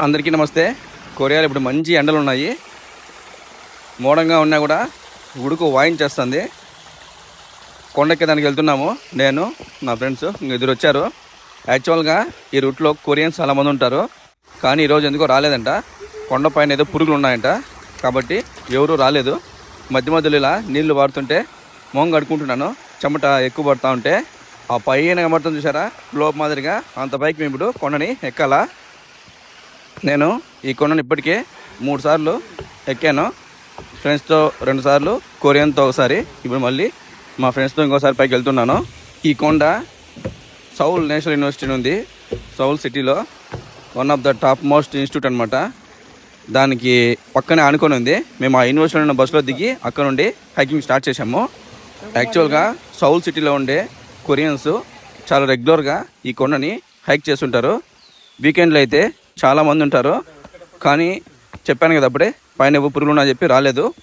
అందరికీ నమస్తే. కొరియాలో ఇప్పుడు మంచి ఎండలు ఉన్నాయి. మోడంగా ఉన్నా కూడా ఉడుకు వాయించేస్తుంది కొండకి దానికి వెళ్తున్నాము. నేను నా ఫ్రెండ్స్ ఇద్దరు వచ్చారు. యాక్చువల్గా ఈ రూట్లో కొరియన్స్ చాలా మంది ఉంటారు. కానీ ఈరోజు ఎందుకో రాలేదంట. కొండ పైన ఏదో పురుగులు ఉన్నాయంట. కాబట్టి ఎవరూ రాలేదు. మధ్య మధ్యలో ఇలా నీళ్ళు వాడుతుంటే మొహం కడుక్కుంటున్నాను. చెమట ఎక్కువ పడుతూ ఉంటే. ఆ పైన కనబడుతుంది చూసారా? లోపు మాదిరిగా అంత పైకి మేము ఇప్పుడు కొండని ఎక్కాలా. నేను ఈ కొండను ఇప్పటికే మూడు సార్లు ఎక్కాను. ఫ్రెండ్స్తో రెండు సార్లు కొరియన్తో ఒకసారి. ఇప్పుడు మళ్ళీ మా ఫ్రెండ్స్తో ఇంకోసారి పైకి వెళ్తున్నాను. ఈ కొండ సౌల్ నేషనల్ యూనివర్సిటీ ఉంది సౌల్ సిటీలో one of the top most institute అనమాట దానికి పక్కనే ఆనుకొని ఉంది. మేము ఆ యూనివర్సిటీలో ఉన్న బస్సులో దిగి అక్కడ నుండి హైకింగ్ స్టార్ట్ చేసాము యాక్చువల్గా సౌల్ సిటీలో ఉండే కొరియన్స్ చాలా రెగ్యులర్గా ఈ కొండని హైక్ చేస్తుంటారు. వీకెండ్లో అయితే చాలామంది ఉంటారు. కానీ చెప్పాను కదా అప్పుడే పైన ఏవో పురుగులు ఉన్నా చెప్పి రాలేదు.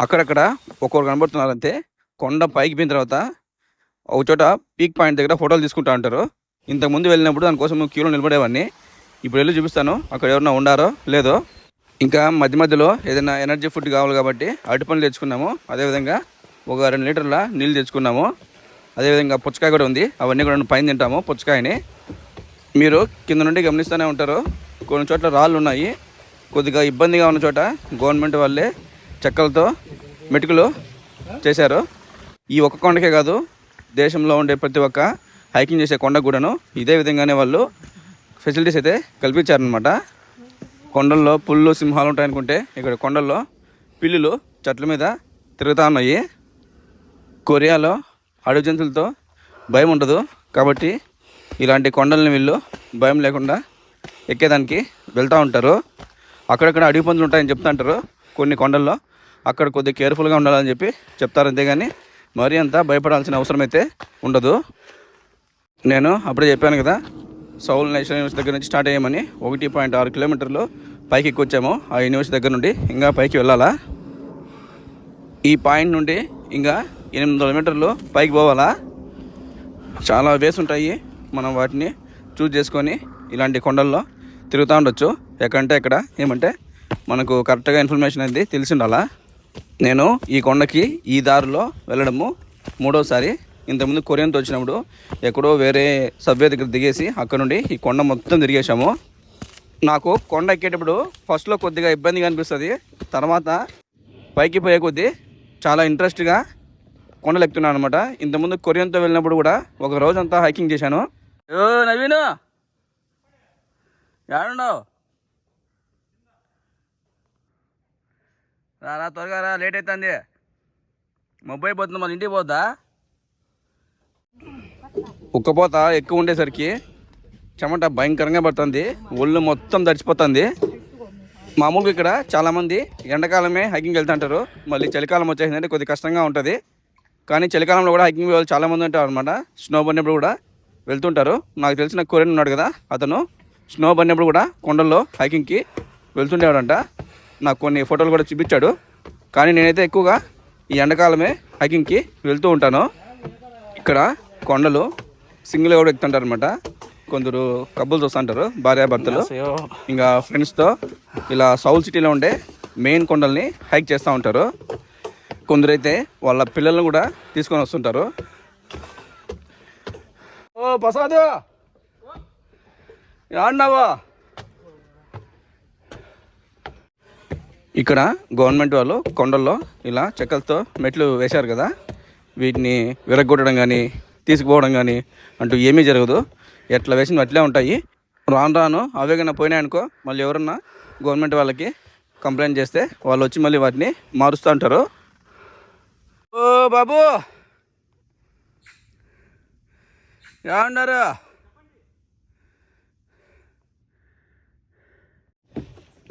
అక్కడక్కడ ఒక్కొక్కరు కనబడుతున్నారు అంతే కొండ పైకి పోయిన తర్వాత ఒక చోట పీక్ పాయింట్ దగ్గర ఫోటోలు తీసుకుంటా ఉంటారు. ఇంతకుముందు వెళ్ళినప్పుడు దానికోసం క్యూలో నిలబడేవాడిని. ఇప్పుడు వెళ్ళి చూపిస్తాను అక్కడ ఎవరన్నా ఉండారో లేదో. ఇంకా మధ్య మధ్యలో ఏదైనా ఎనర్జీ ఫుడ్ కావాలి కాబట్టి అరటి పండ్లు తెచ్చుకున్నాము. అదేవిధంగా ఒక రెండు లీటర్ల నీళ్ళు తెచ్చుకున్నాము. అదేవిధంగా పుచ్చకాయ కూడా ఉంది. అవన్నీ కూడా పైన తింటాము పుచ్చకాయని. మీరు కింద నుండి గమనిస్తూనే ఉంటారు. కొన్ని చోట్ల రాళ్ళు ఉన్నాయి. కొద్దిగా ఇబ్బందిగా ఉన్న చోట గవర్నమెంట్ వాళ్ళే చెక్కలతో మెటుకులు చేశారు. ఈ ఒక్క కొండకే కాదు దేశంలో ఉండే ప్రతి ఒక్క హైకింగ్ చేసే కొండ కూడాను ఇదే విధంగానే వాళ్ళు ఫెసిలిటీస్ అయితే కల్పించారనమాట కొండల్లో పుల్లు సింహాలు ఉంటాయనుకుంటే ఇక్కడ కొండల్లో పిల్లులు చెట్ల మీద తిరుగుతూ ఉన్నాయి. కొరియాలో అడవి జంతువులతో భయం ఉండదు. కాబట్టి ఇలాంటి కొండల్ని వీళ్ళు భయం లేకుండా ఎక్కేదానికి వెళ్తూ ఉంటారు. అక్కడక్కడ అడవి పందులు ఉంటాయని చెప్తుంటారు కొన్ని కొండల్లో. అక్కడ కొద్దిగా కేర్ఫుల్గా ఉండాలని చెప్పి చెప్తారు అంతేగాని మరీ అంత భయపడాల్సిన అవసరం అయితే ఉండదు. నేను అప్పుడే చెప్పాను కదా సౌల్ నేషనల్ యూనివర్సిటీ దగ్గర నుంచి స్టార్ట్ అయ్యామని ఒకటి పాయింట్ ఆరు కిలోమీటర్లు పైకి ఎక్కొచ్చాము ఆ యూనివర్సిటీ దగ్గర నుండి. ఇంకా పైకి వెళ్ళాలా? ఈ పాయింట్ నుండి ఇంకా ఎనిమిది వందల మీటర్లు పైకి పోవాలా? చాలా వేస్ ఉంటాయి మనం వాటిని చూజ్ చేసుకొని ఇలాంటి కొండల్లో తిరుగుతూ ఉండొచ్చు. ఎక్కడంటే ఎక్కడ? ఏమంటే మనకు కరెక్ట్గా ఇన్ఫర్మేషన్ అనేది తెలిసి ఉండాలా నేను ఈ కొండకి ఈ దారిలో వెళ్ళడము మూడోసారి. ఇంతకుముందు కొరియన్తో వచ్చినప్పుడు ఎక్కడో వేరే సబ్వే దగ్గర దిగేసి అక్కడ నుండి ఈ కొండ మొత్తం తిరిగేసాము నాకు కొండ ఎక్కేటప్పుడు ఫస్ట్లో కొద్దిగా ఇబ్బందిగా అనిపిస్తుంది. తర్వాత పైకి పోయే కొద్దీ చాలా ఇంట్రెస్ట్గా కొండలు ఎక్కుతున్నాను అనమాట ఇంతకుముందు కొరియన్తో వెళ్ళినప్పుడు కూడా ఒక రోజంతా హైకింగ్ చేశాను. ఓ నవీను? ఏడున్నావు రా త్వరగా రా లేట్ అవుతుంది మొబ్బై పోతుంది మన ఇంటికి పోద్దా? ఉక్కపోత ఎక్కువ ఉండేసరికి చెమట భయంకరంగా పడుతుంది. ఒళ్ళు మొత్తం తడిచిపోతుంది మామూలుగా ఇక్కడ చాలామంది ఎండాకాలమే హైకింగ్ వెళ్తుంటారు. మళ్ళీ చలికాలం వచ్చేసిందంటే కొద్ది కష్టంగా ఉంటుంది. కానీ చలికాలంలో కూడా హైకింగ్ వాళ్ళు చాలామంది ఉంటారు అనమాట స్నో పడినప్పుడు కూడా. వెళ్తుంటారు. నాకు తెలిసిన కొరియన్ ఉన్నాడు కదా అతను స్నో పడినప్పుడు కూడా కొండల్లో హైకింగ్కి వెళ్తుండేవాడంట. నాకు కొన్ని ఫోటోలు కూడా చూపించాడు. కానీ నేనైతే ఎక్కువగా ఈ ఎండాకాలమే హైకింగ్కి వెళ్తూ ఉంటాను. ఇక్కడ కొండలు సింగిల్ కూడా ఎక్కుతుంటారు అనమాట కొందరు కబ్బులు చూస్తుంటారు భార్యాభర్తలు. ఇంకా ఫ్రెండ్స్తో ఇలా సౌల్ సిటీలో ఉండే మెయిన్ కొండల్ని హైక్ చేస్తూ ఉంటారు. కొందరైతే వాళ్ళ పిల్లల్ని కూడా తీసుకొని వస్తుంటారు. ఓ ప్రసాద్. ఆడినావా ఇక్కడ గవర్నమెంట్ వాళ్ళు కొండల్లో ఇలా చెక్కలతో మెట్లు వేశారు కదా వీటిని విరగొట్టడం కానీ తీసుకుపోవడం కానీ అంటూ ఏమీ జరగదు. ఎట్లా వేసిన అట్లే ఉంటాయి. రాను రాను అవేగన పోయినాయనుకో మళ్ళీ ఎవరన్నా గవర్నమెంట్ వాళ్ళకి కంప్లైంట్ చేస్తే వాళ్ళు వచ్చి మళ్ళీ వాటిని మారుస్తూ ఉంటారు. ఓ బాబు. ఏమన్నారు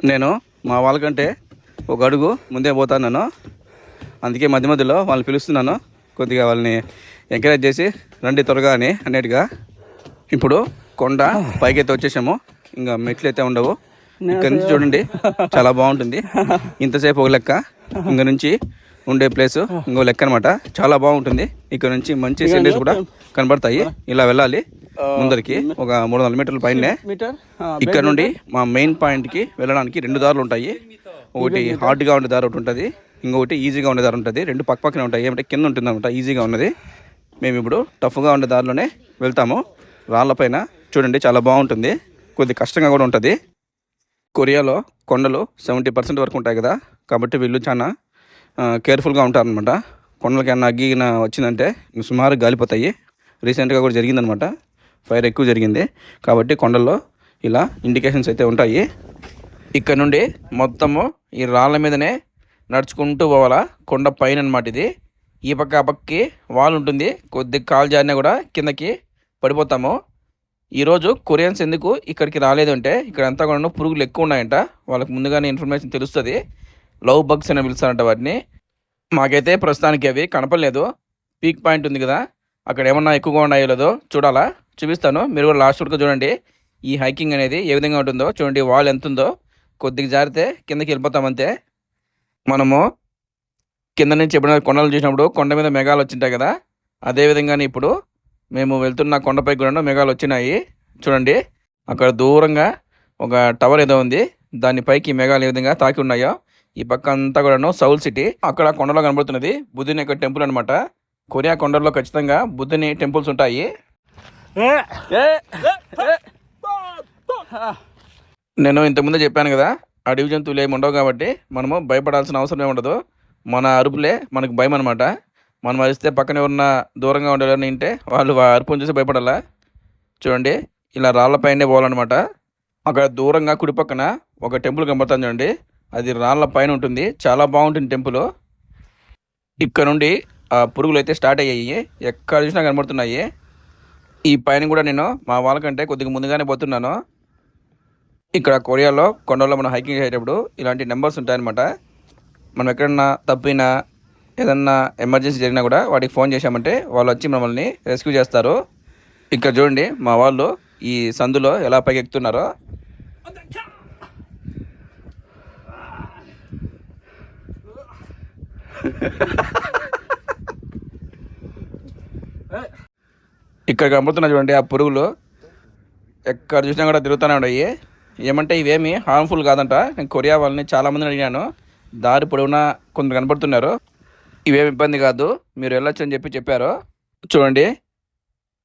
నేను మా వాళ్ళకంటే ఒక అడుగు ముందే పోతాను నేను అందుకే మధ్య మధ్యలో వాళ్ళని పిలుస్తున్నాను. కొద్దిగా వాళ్ళని ఎంకరేజ్ చేసి రండి త్వరగా అని అన్నట్టుగా ఇప్పుడు కొండ పైకి వచ్చేసాము. ఇంకా మెట్లు అయితే ఉండవు. ఇక్కడ నుంచి చూడండి. చాలా బాగుంటుంది. ఇంతసేపు ఒక లెక్క. ఇంక నుంచి ఉండే ప్లేస్ ఇంకో లెక్క అనమాట చాలా బాగుంటుంది. ఇక్కడ నుంచి మంచి సీనరీస్ కూడా కనబడతాయి. ఇలా వెళ్ళాలి. ముందరికి ఒక మూడు వందల మీటర్ల పైనే. ఇక్కడ నుండి మా మెయిన్ పాయింట్కి వెళ్ళడానికి రెండు దారులు ఉంటాయి. ఒకటి హార్డ్గా ఉండే దారి ఒకటి ఉంటుంది. ఇంకొకటి ఈజీగా ఉండే దారి ఉంటుంది. రెండు పక్క పక్కనే ఉంటాయి. ఏమంటే కింద ఉంటుంది అనమాట ఈజీగా ఉన్నది. మేము ఇప్పుడు టఫ్గా ఉండే దారిలోనే వెళ్తాము. రాళ్ళపైన చూడండి చాలా బాగుంటుంది. కొద్ది కష్టంగా కూడా ఉంటుంది. కొరియాలో కొండలు సెవెంటీ పర్సెంట్ వరకు ఉంటాయి కదా. కాబట్టి వీళ్ళు చాలా కేర్ఫుల్గా ఉంటారనమాట కొండలకి ఏమన్నా అగ్గిన వచ్చిందంటే సుమారు గాలిపోతాయి. రీసెంట్గా కూడా జరిగిందనమాట ఫైర్ ఎక్కువ జరిగింది. కాబట్టి కొండల్లో ఇలా ఇండికేషన్స్ అయితే ఉంటాయి. ఇక్కడ నుండి మొత్తము ఈ రాళ్ళ మీదనే నడుచుకుంటూ పోవాలా? కొండ పైన అనమాట ఇది. ఈ పక్క ఆ పక్కకి వాల్ ఉంటుంది. కొద్ది కాలు జారినా కూడా కిందకి పడిపోతాము. ఈరోజు కొరియన్స్ ఎందుకు ఇక్కడికి రాలేదు అంటే ఇక్కడ అంతా కూడా పురుగులు ఎక్కువ ఉన్నాయంట. వాళ్ళకి ముందుగానే ఇన్ఫర్మేషన్ తెలుస్తుంది. లవ్ బగ్స్ అని పిలుస్తారంట వాటిని. మాకైతే ప్రస్తుతానికి అవి కనపడలేదు. పీక్ పాయింట్ ఉంది కదా అక్కడ ఏమన్నా ఎక్కువగా ఉన్నాయో లేదో చూడాలా? చూపిస్తాను. మీరు కూడా లాస్ట్ వరకు చూడండి. ఈ హైకింగ్ అనేది ఏ విధంగా ఉంటుందో చూడండి వాల్ ఎంత ఉందో. కొద్దిగా జారితే కిందకి వెళ్ళిపోతామంతే మనము కింద నుంచి ఎప్పుడైనా కొండలు చూసినప్పుడు కొండ మీద మేఘాలు వచ్చింటాయి కదా అదే విధంగానే ఇప్పుడు మేము వెళ్తున్న కొండపై కూడా మేఘాలు వచ్చినాయి. చూడండి అక్కడ దూరంగా ఒక టవర్ ఏదో ఉంది. దాని పైకి మేఘాలు ఏ విధంగా తాకి ఉన్నాయో. ఈ పక్క అంతా కూడాను సౌల్ సిటీ. అక్కడ కొండలో కనబడుతున్నది. బుద్ధుని యొక్క టెంపుల్ అనమాట కొరియా కొండల్లో ఖచ్చితంగా బుద్ధుని టెంపుల్స్ ఉంటాయి. నేను ఇంతకుముందే చెప్పాను కదా అడవి జంతువులు ఏమి ఉండవు కాబట్టి మనము భయపడాల్సిన అవసరం ఏమి ఉండదు. మన అరుపులే మనకు భయం అనమాట మనం అరిస్తే పక్కన ఎవరన్నా దూరంగా ఉండాలని వింటే వాళ్ళు ఆ అరుపుని చూసి భయపడాలా? చూడండి ఇలా రాళ్ళపైనే పోవాలన్నమాట. అక్కడ దూరంగా కుడి పక్కన ఒక టెంపుల్ కనబడుతుంది చూడండి. అది రాళ్ళ పైన ఉంటుంది. చాలా బాగుంటుంది టెంపుల్. ఇక్కడ నుండి ఆ పురుగులు అయితే స్టార్ట్ అయ్యాయి. ఎక్కడ చూసినా కనబడుతున్నాయి. ఈ పైన కూడా నేను మా వాళ్ళకంటే కొద్దిగా ముందుగానే పోతున్నాను. ఇక్కడ కొరియాలో కొండల్లో మనం హైకింగ్ చేసేటప్పుడు ఇలాంటి నెంబర్స్ ఉంటాయన్నమాట. మనం ఎక్కడన్నా తప్పినా ఏదన్నా ఎమర్జెన్సీ జరిగినా కూడా వాటికి ఫోన్ చేశామంటే వాళ్ళు వచ్చి మమ్మల్ని రెస్క్యూ చేస్తారు. ఇక్కడ చూడండి మా వాళ్ళు ఈ సందులో ఎలా పైకి ఎక్కుతున్నారో ఇక్కడ కనబడుతున్నా చూడండి ఆ పురుగులు ఎక్కడ చూసినా కూడా తిరుగుతూనే ఉన్నాయి. ఏమంటే ఇవేమి హార్మ్ఫుల్ కాదంట. నేను కొరియా వాళ్ళని చాలామందిని అడిగాను. దారి పొడవునా కొందరు కనబడుతున్నారు. ఇవేమి ఇబ్బంది కాదు. మీరు వెళ్ళొచ్చు అని చెప్పి చెప్పారు. చూడండి.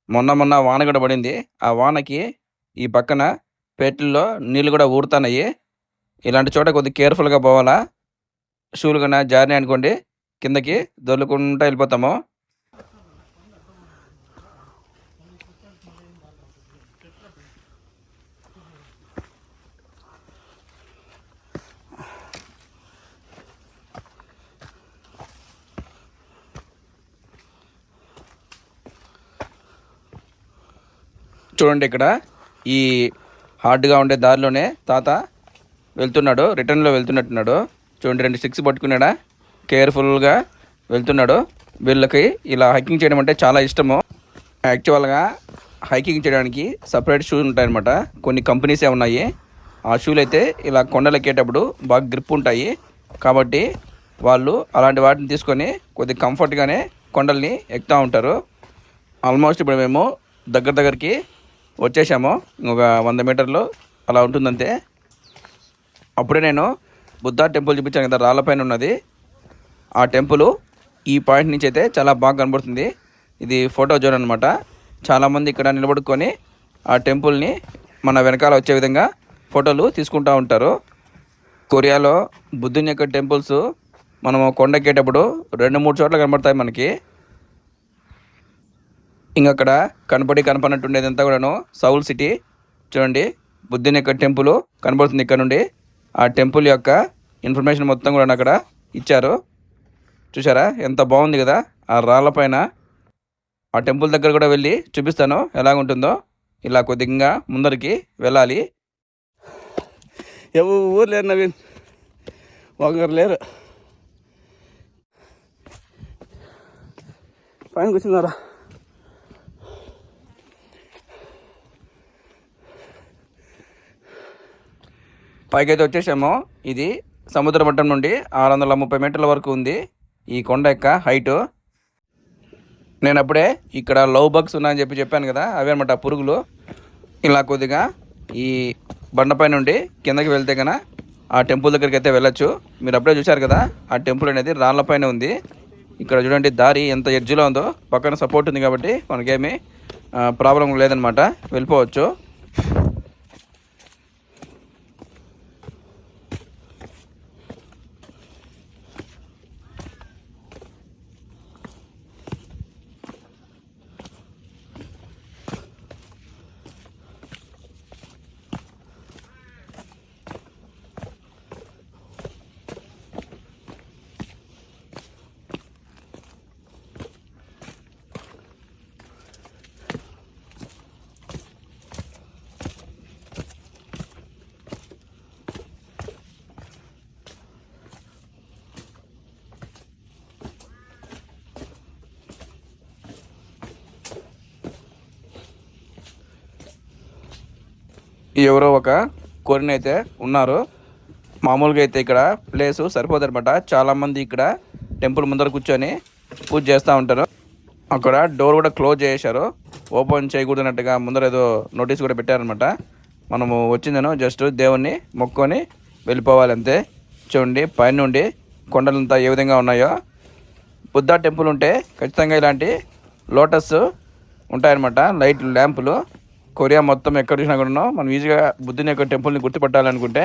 మొన్న మొన్న వాన కూడా పడింది. ఆ వానకి ఈ పక్కన పేటల్లో నీళ్ళు కూడా ఊరుతున్నాయి. ఇలాంటి చోట కొద్దిగా కేర్ఫుల్గా పోవాలా? షూలు కన్నా జారినాయి అనుకోండి కిందకి దొర్లుకుంటూ వెళ్ళిపోతాము. చూడండి ఇక్కడ ఈ హార్డ్గా ఉండే దారిలోనే తాత వెళ్తున్నాడు రిటర్న్లో వెళ్తున్నట్టున్నాడు. చూడండి రెండు సిక్స్ పట్టుకున్నాడా? కేర్ఫుల్గా వెళ్తున్నాడు. వీళ్ళకి ఇలా హైకింగ్ చేయడం అంటే చాలా ఇష్టము. యాక్చువల్గా హైకింగ్ చేయడానికి సపరేట్ షూస్ ఉంటాయన్నమాట. కొన్ని కంపెనీసే ఉన్నాయి. ఆ షూలు అయితే ఇలా కొండలు ఎక్కేటప్పుడు బాగా గ్రిప్ ఉంటాయి. కాబట్టి వాళ్ళు అలాంటి వాటిని తీసుకొని కొద్ది కంఫర్ట్గానే కొండల్ని ఎక్కుతూ ఉంటారు. ఆల్మోస్ట్ ఇప్పుడు మేము దగ్గర దగ్గరికి వచ్చేసాము. ఇంకొక వంద మీటర్లు అలా ఉంటుందంతే. అప్పుడే నేను బుద్ధ టెంపుల్ చూపించాను కదా రాళ్ళపైన ఉన్నది. ఆ టెంపుల్ ఈ పాయింట్ నుంచి అయితే చాలా బాగా కనబడుతుంది. ఇది ఫోటో జోన్ అనమాట చాలామంది ఇక్కడ నిలబడుకొని ఆ టెంపుల్ని మన వెనకాల వచ్చే విధంగా ఫోటోలు తీసుకుంటూ ఉంటారు. కొరియాలో బుద్ధుని యొక్క టెంపుల్స్ మనము కొండెక్కేటప్పుడు రెండు మూడు చోట్ల కనబడతాయి మనకి. ఇంకక్కడ కనపడి కనపడినట్టుండేదంతా కూడాను సౌల్ సిటీ. చూడండి బుద్ధుని యొక్క టెంపుల్ కనబడుతుంది ఇక్కడ నుండి. ఆ టెంపుల్ యొక్క ఇన్ఫర్మేషన్ మొత్తం కూడా అక్కడ ఇచ్చారు. చూసారా ఎంత బాగుంది కదా? ఆ రాళ్ళ పైన ఆ టెంపుల్ దగ్గర కూడా వెళ్ళి చూపిస్తాను. ఎలాగుంటుందో ఇలా కొద్దిగా ముందరికి వెళ్ళాలి. ఎవరు లేరు నవీన్. ఒకరు లేరు. పైన కూర్చున్నారా? పైకైతే వచ్చేసాము. ఇది సముద్ర మట్టం నుండి ఆరు వందల ముప్పై మీటర్ల వరకు ఉంది ఈ కొండ యొక్క హైటు నేను అప్పుడే ఇక్కడ లవ్ బగ్స్ ఉన్నాయని చెప్పి చెప్పాను కదా అవే అనమాట పురుగులు. ఇలా కొద్దిగా ఈ బండపై నుండి కిందకి వెళ్తే కన ఆ టెంపుల్ దగ్గరికి అయితే వెళ్ళొచ్చు. మీరు అప్పుడే చూశారు కదా ఆ టెంపుల్ అనేది రాళ్ళపైన ఉంది. ఇక్కడ చూడండి దారి ఎంత ఎడ్జ్లో ఉందో పక్కన సపోర్ట్ ఉంది కాబట్టి మనకేమీ ప్రాబ్లం లేదనమాట వెళ్ళిపోవచ్చు. ఎవరో ఒక కొరిని అయితే ఉన్నారు. మామూలుగా అయితే ఇక్కడ ప్లేసు సరిపోదన్నమాట. చాలామంది ఇక్కడ టెంపుల్ ముందర కూర్చొని పూజ చేస్తూ ఉంటారు. అక్కడ డోర్ కూడా క్లోజ్ చేశారు ఓపెన్ చేయకూడదన్నట్టుగా ముందర ఏదో నోటీస్ కూడా పెట్టారనమాట మనము వచ్చిందను జస్ట్ దేవుణ్ణి మొక్కొని వెళ్ళిపోవాలి అంతే చూడండి పైనుండి కొండలంతా ఏ విధంగా ఉన్నాయో. బుద్ధ టెంపుల్ ఉంటే ఖచ్చితంగా ఇలాంటి లోటస్ ఉంటాయన్నమాట. లైట్ ల్యాంపులు. కొరియా మొత్తం ఎక్కడ చూసినా కూడా మనం ఈజీగా బుద్ధుని యొక్క టెంపుల్ని గుర్తుపట్టాలనుకుంటే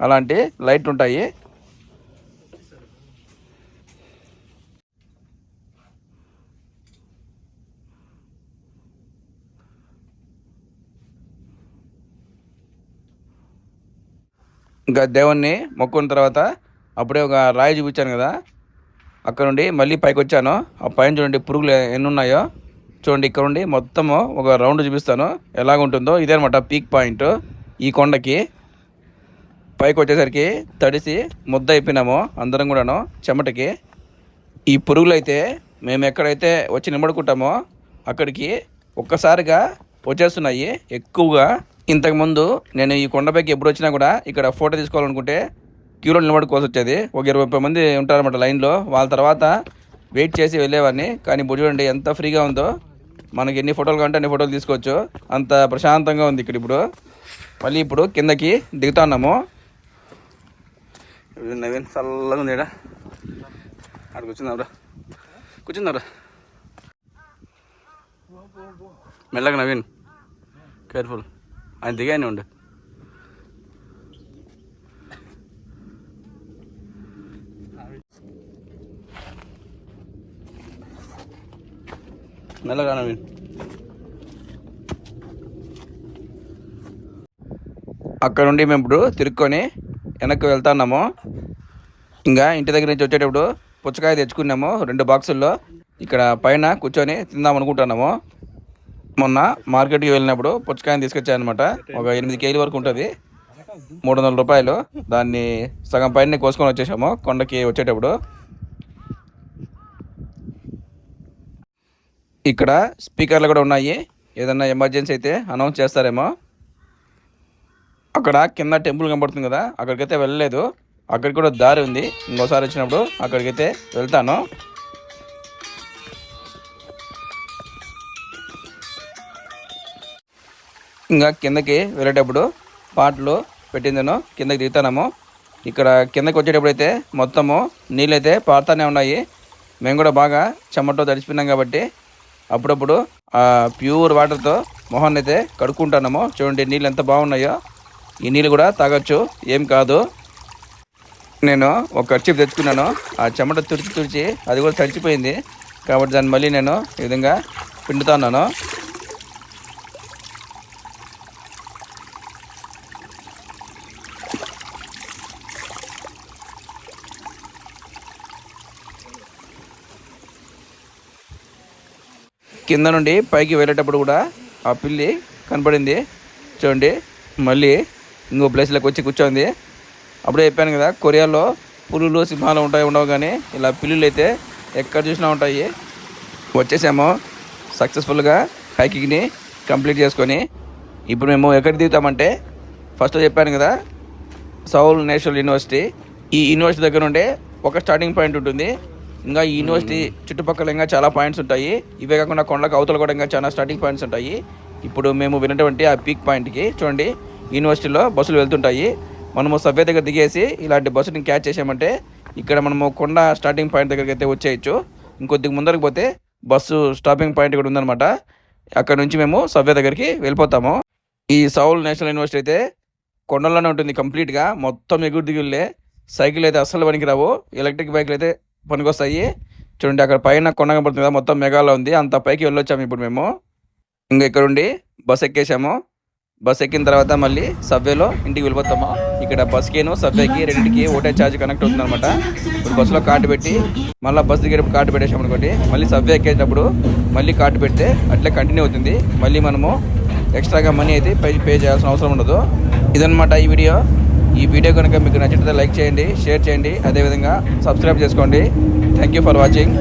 అలాంటి లైట్ ఉంటాయి. ఇంకా దేవుణ్ణి మొక్కున్న తర్వాత అప్పుడే ఒక రాయి చూపించాను కదా. అక్కడ నుండి మళ్ళీ పైకి వచ్చాను. ఆ పైన చూడండి పురుగులు ఎన్ని ఉన్నాయో. చూడండి ఇక్కడ ఉండి మొత్తము ఒక రౌండ్ చూపిస్తాను. ఎలాగుంటుందో ఇదే అనమాట పీక్ పాయింట్. ఈ కొండకి పైకి వచ్చేసరికి తడిసి ముద్ద అయిపోయినాము అందరం కూడాను చెమటకి. ఈ పురుగులు అయితే మేము ఎక్కడైతే వచ్చి నిమ్మడుకుంటామో అక్కడికి ఒక్కసారిగా వచ్చేస్తున్నాయి. ఎక్కువగా ఇంతకుముందు నేను ఈ కొండపైకి ఎప్పుడు వచ్చినా కూడా ఇక్కడ ఫోటో తీసుకోవాలనుకుంటే క్యూలో నిలబడుకోవాల్సి వచ్చేది. ఒక ఇరవై ముప్పై మంది ఉంటారన్నమాట లైన్లో. వాళ్ళ తర్వాత వెయిట్ చేసి వెళ్ళేవాడిని. కానీ ఇప్పుడు చూడండి ఎంత ఫ్రీగా ఉందో మనకి ఎన్ని ఫోటోలు కంటే అన్ని ఫోటోలు తీసుకోవచ్చు. అంత ప్రశాంతంగా ఉంది ఇక్కడ ఇప్పుడు. మళ్ళీ ఇప్పుడు కిందకి దిగుతా ఉన్నాము. నవీన్ చల్లగా ఉంది ఈడ అక్కడ కూర్చున్నావురా కూర్చున్నావురా మెల్లగా నవీన్. కేర్ఫుల్ ఆయన దిగానే ఉండు. మెల్లగా నవీన్ అక్కడ నుండి మేము ఇప్పుడు తిరుక్కొని వెనక్కి వెళ్తున్నాము. ఇంకా ఇంటి దగ్గర నుంచి వచ్చేటప్పుడు పుచ్చకాయ తెచ్చుకున్నాము రెండు బాక్సుల్లో. ఇక్కడ పైన కూర్చొని తిందాం అనుకుంటున్నాము. మొన్న మార్కెట్కి వెళ్ళినప్పుడు పుచ్చకాయని తీసుకొచ్చాను అనమాట ఒక ఎనిమిది కేజీల వరకు ఉంటుంది. మూడు వందల రూపాయలు. దాన్ని సగం పైన కోసుకొని వచ్చేసాము. కొండకి వచ్చేటప్పుడు. ఇక్కడ స్పీకర్లు కూడా ఉన్నాయి. ఏదన్నా ఎమర్జెన్సీ అయితే అనౌన్స్ చేస్తారేమో. అక్కడ కింద టెంపుల్ కనబడుతుంది కదా అక్కడికైతే వెళ్ళలేదు. అక్కడికి కూడా దారి ఉంది. ఇంకోసారి వచ్చినప్పుడు అక్కడికైతే వెళ్తాను. ఇంకా కిందకి వెళ్ళేటప్పుడు పాటలు పెట్టిందను కిందకి దిగుతాము ఇక్కడ కిందకి వచ్చేటప్పుడు అయితే మొత్తము నీళ్ళైతే పారుతానే ఉన్నాయి. మేము కూడా బాగా చెమటతో తడిచిపోయినాం కాబట్టి అప్పుడప్పుడు ఆ ప్యూర్ వాటర్తో మొహాన్ని అయితే కడుక్కుంటున్నాము చూడండి నీళ్ళు ఎంత బాగున్నాయో. ఈ నీళ్ళు కూడా తాగొచ్చు. ఏం కాదు. నేను ఒక ఖర్చు తెచ్చుకున్నాను. ఆ చెమట తుడిచి తుడిచి అది కూడా తడిచిపోయింది కాబట్టి దాన్ని మళ్ళీ నేను ఈ విధంగా పిండుతున్నాను. కింద నుండి పైకి వెళ్ళేటప్పుడు కూడా ఆ పిల్లి కనపడింది. చూడండి మళ్ళీ ఇంకో ప్లేస్లోకి వచ్చి కూర్చోంది. అప్పుడే చెప్పాను కదా కొరియాలో పులులు సింహాలు ఉంటాయి ఉండవు కానీ ఇలా పిల్లులు అయితే ఎక్కడ చూసినా ఉంటాయి. వచ్చేసాము. సక్సెస్ఫుల్గా హైకింగ్ని కంప్లీట్ చేసుకొని ఇప్పుడు మేము ఎక్కడ దిగుతామంటే ఫస్ట్ చెప్పాను కదా సౌల్ నేషనల్ యూనివర్సిటీ ఈ యూనివర్సిటీ దగ్గర నుండే ఒక స్టార్టింగ్ పాయింట్ ఉంటుంది. ఇంకా ఈ యూనివర్సిటీ చుట్టుపక్కల ఇంకా చాలా పాయింట్స్ ఉంటాయి. ఇవే కాకుండా కొండలకు అవతల కూడా ఇంకా చాలా స్టార్టింగ్ పాయింట్స్ ఉంటాయి. ఇప్పుడు మేము విన్నటువంటి ఆ పీక్ పాయింట్కి చూడండి. యూనివర్సిటీలో బస్సులు వెళ్తుంటాయి. మనము సబ్వే దగ్గర దిగేసి ఇలాంటి బస్సుని క్యాచ్ చేసామంటే ఇక్కడ మనము కొండ స్టార్టింగ్ పాయింట్ దగ్గరికి అయితే వచ్చేయచ్చు. ఇంకొద్ది ముందరకు పోతే బస్సు స్టాపింగ్ పాయింట్ కూడా ఉందన్నమాట. అక్కడ నుంచి మేము సబ్వే దగ్గరికి వెళ్ళిపోతాము. ఈ సౌల్ నేషనల్ యూనివర్సిటీ అయితే కొండల్లోనే ఉంటుంది కంప్లీట్గా మొత్తం ఎగురు దిగుళ్ళే. సైకిల్ అయితే అస్సలు పనికిరావు. ఎలక్ట్రిక్ బైక్లు అయితే పనికొస్తాయి. చూడండి అక్కడ పైన కొండ కనబడుతుంది కదా మొత్తం మెగాలో ఉంది. అంత పైకి వెళ్ళొచ్చాము ఇప్పుడు మేము. ఇంకా ఇక్కడ ఉండి బస్ ఎక్కేసాము. బస్ ఎక్కిన తర్వాత మళ్ళీ సబ్వేలో ఇంటికి వెళ్ళిపోతాము. ఇక్కడ బస్కేను సబ్వేకి రెండింటికి ఒకటే ఛార్జ్ కనెక్ట్ అవుతుందన్నమాట. ఇప్పుడు బస్సులో కార్డు పెట్టి మళ్ళీ బస్ దగ్గర కార్డు పెట్టేసాం అనుకోండి మళ్ళీ సబ్వే ఎక్కేటప్పుడు మళ్ళీ కార్డు పెడితే అట్లే కంటిన్యూ అవుతుంది. మళ్ళీ మనము ఎక్స్ట్రాగా మనీ అయితే పే పే చేయాల్సిన అవసరం ఉండదు. ఇదన్నమాట ఈ వీడియో. ఈ వీడియో కనుక మీకు నచ్చితే లైక్ చేయండి షేర్ చేయండి అదేవిధంగా సబ్స్క్రైబ్ చేసుకోండి. Thank you for watching